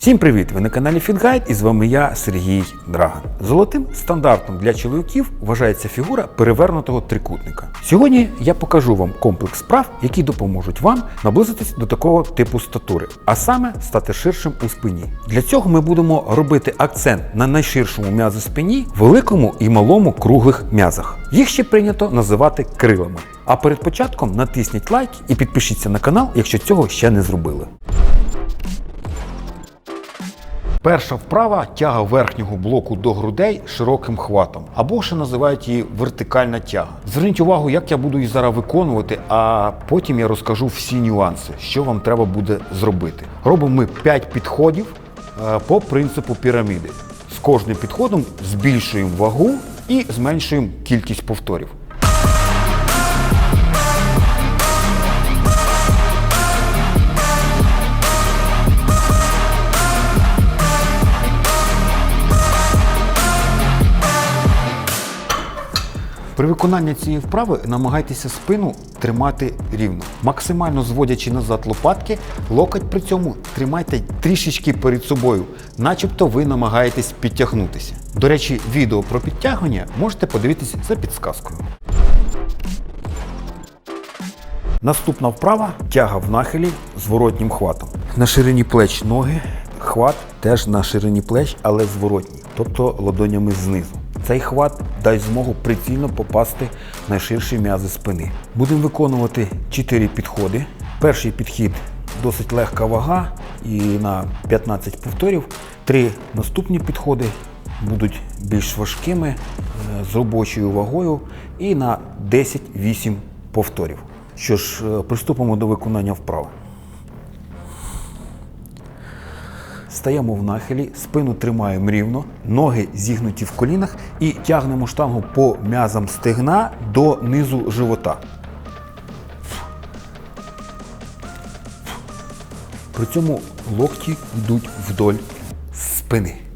Всім привіт! Ви на каналі FitGuide і з вами я, Сергій Драган. Золотим стандартом для чоловіків вважається фігура перевернутого трикутника. Сьогодні я покажу вам комплекс справ, які допоможуть вам наблизитись до такого типу статури, а саме стати ширшим у спині. Для цього ми будемо робити акцент на найширшому м'язі спині, великому і малому круглих м'язах. Їх ще прийнято називати крилами. А перед початком натисніть лайк і підпишіться на канал, якщо цього ще не зробили. Перша вправа тяга верхнього блоку до грудей широким хватом, або ще називають її вертикальна тяга. Зверніть увагу, як я буду її зараз виконувати, а потім я розкажу всі нюанси, що вам треба буде зробити. Робимо ми 5 підходів е, по принципу піраміди. З кожним підходом збільшуємо вагу і зменшуємо кількість повторів. При виконанні цієї вправи намагайтеся спину тримати рівно, максимально зводячи назад лопатки, локоть при цьому тримайте трішечки перед собою, начебто ви намагаєтесь підтягнутися. До речі, відео про підтягування можете подивитися за підсказкою. Наступна вправа тяга в нахилі зворотнім хватом. На ширині плеч ноги, хват теж на ширині плеч, але зворотній, тобто ладонями знизу. Цей хват дасть змогу прицільно попасти на ширші м'язи спини. Будемо виконувати 4 підходи. Перший підхід досить легка вага і на 15 повторів. Три наступні підходи будуть більш важкими, е, з робочою вагою і на 10-8 повторів. Що ж, е, приступимо до виконання вправ. Стаємо в нахилі, спину тримаємо рівно, ноги зігнуті в колінах і тягнемо штангу по м'язам стегна до низу живота. При цьому локті йдуть вдоль спини.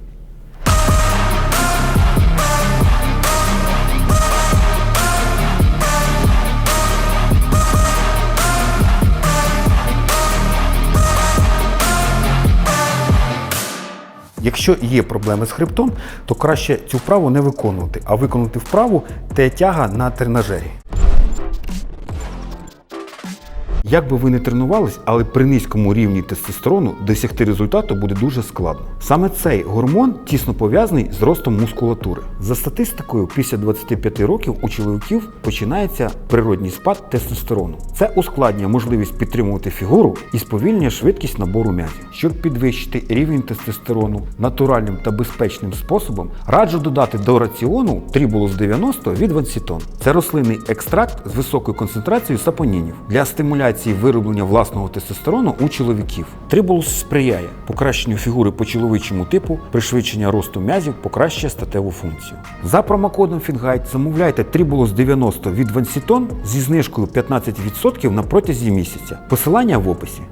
Якщо є проблеми з хребтом, то краще цю вправу не виконувати, а виконати вправу те тяга на тренажері. Як би ви не тренувались, але при низькому рівні тестостерону досягти результату буде дуже складно. Саме цей гормон тісно пов'язаний з ростом мускулатури. За статистикою, після 25 років у чоловіків починається природній спад тестостерону. Це ускладнює можливість підтримувати фігуру і сповільнює швидкість набору м'язів. Щоб підвищити рівень тестостерону натуральним та безпечним способом, раджу додати до раціону трибулус 90 від Вансітон. Це рослинний екстракт з високою концентрацією сапонінів для стимуляції вироблення власного тестостерону у чоловіків. Трибулус сприяє покращенню фігури по чоловічому типу, пришвидшення росту м'язів, покращує статеву функцію. За промокодом FitGuide замовляйте Трибулус 90 від Вансітон зі знижкою 15% на протязі місяця. Посилання в описі.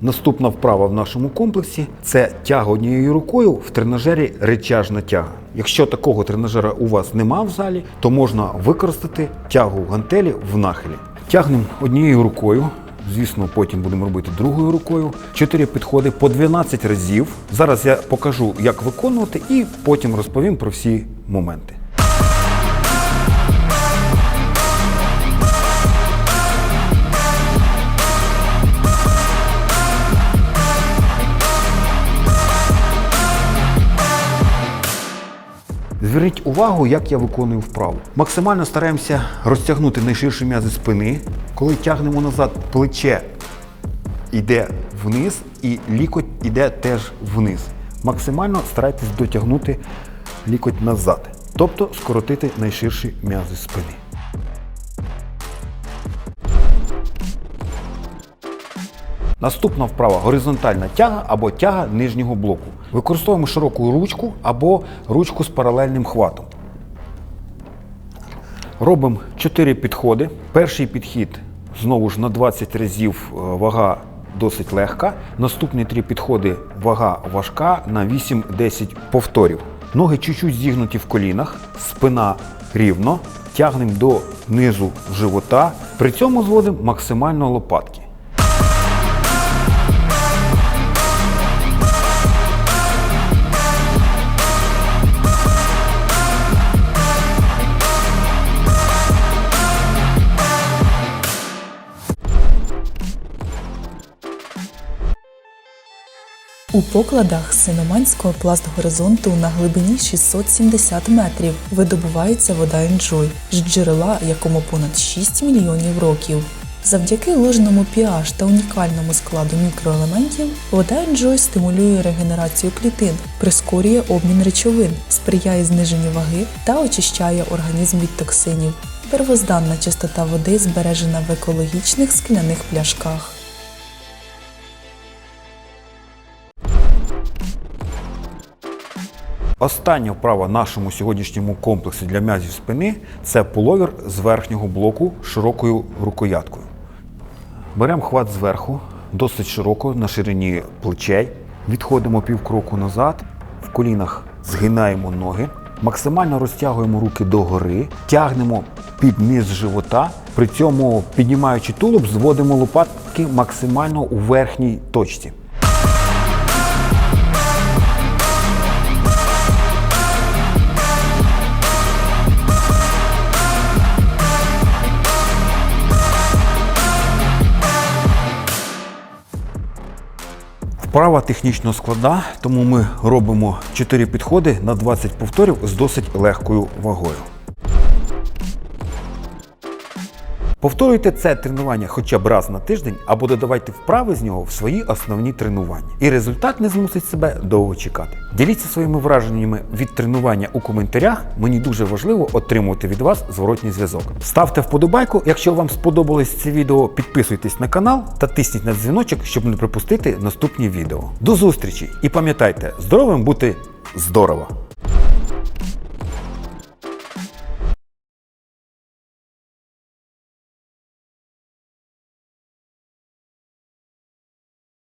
Наступна вправа в нашому комплексі це тяга однією рукою в тренажері речажна тяга. Якщо такого тренажера у вас нема в залі, то можна використати тягу гантелі в нахилі. Тягнемо однією рукою. Звісно, потім будемо робити другою рукою. Чотири підходи по 12 разів. Зараз я покажу, як виконувати, і потім розповім про всі моменти. Зверніть увагу, як я виконую вправу. Максимально стараємося розтягнути найширші м'язи спини. Коли тягнемо назад, плече йде вниз і лікоть йде теж вниз. Максимально старайтесь дотягнути лікоть назад, тобто скоротити найширші м'язи спини. Наступна вправа горизонтальна тяга або тяга нижнього блоку. Використовуємо широку ручку або ручку з паралельним хватом. Робимо 4 підходи. Перший підхід знову ж на 20 разів е, вага досить легка. Наступні три підходи вага важка на 8-10 повторів. Ноги чуть-чуть зігнуті в колінах, спина рівно, тягнемо до низу живота. При цьому зводимо максимально лопатки. У покладах Синоманського пластгоризонту на глибині 670 метрів видобувається вода Enjoy з джерела, якому понад 6 мільйонів років. Завдяки ложному pH та унікальному складу мікроелементів вода Enjoy стимулює регенерацію клітин, прискорює обмін речовин, сприяє зниженню ваги та очищає організм від токсинів. Первозданна чистота води збережена в екологічних скляних пляшках. Остання вправа нашому сьогоднішньому комплексі для м'язів спини це пуловер з верхнього блоку широкою рукояткою. Беремо хват зверху, досить широко на ширині плечей. Відходимо півкроку назад, в колінах згинаємо ноги, максимально розтягуємо руки догори, тягнемо під низ живота. При цьому, піднімаючи тулуб, зводимо лопатки максимально у верхній точці. Вправа технічно складна, тому ми робимо 4 підходи на 20 повторів з досить легкою вагою. Повторюйте це тренування хоча б раз на тиждень або додавайте вправи з нього в свої основні тренування. І результат не змусить себе довго чекати. Діліться своїми враженнями від тренування у коментарях. Мені дуже важливо отримувати від вас зворотній зв'язок. Ставте вподобайку, якщо вам сподобалось це відео, підписуйтесь на канал та тисніть на дзвіночок, щоб не пропустити наступні відео. До зустрічі і пам'ятайте, здоровим бути здорово!